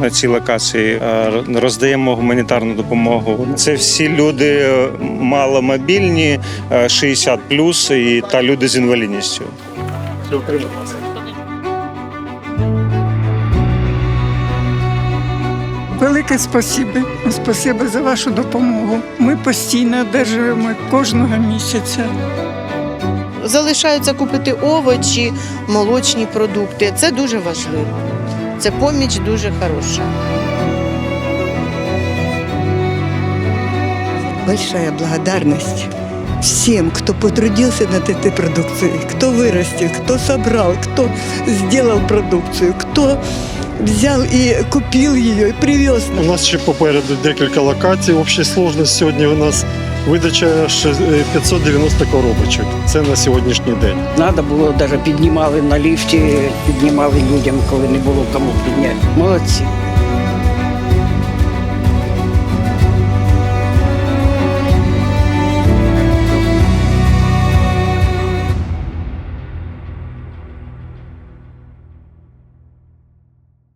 на цій локації, роздаємо гуманітарну допомогу. Це всі люди е, маломобільні, е, 60 і та люди з інвалідністю. Велике спасибі. Спасибі за вашу допомогу. Ми постійно одержуємо кожного місяця. залишаються купити овочі, молочні продукти. Це дуже важливо. Це поміч дуже хороша. большая благодарность всем, кто потрудился над этой продукцией, кто вырастил, кто собрал, кто сделал продукцию, кто взял и купил ее и привез У нас ще попереду декілька локацій. В общій сложності сьогодні у нас видача ще, е, 590 коробочок. Це на сьогоднішній день. Надо було, навіть піднімали на ліфті, піднімали людям, коли не було кому підняти. Молодці.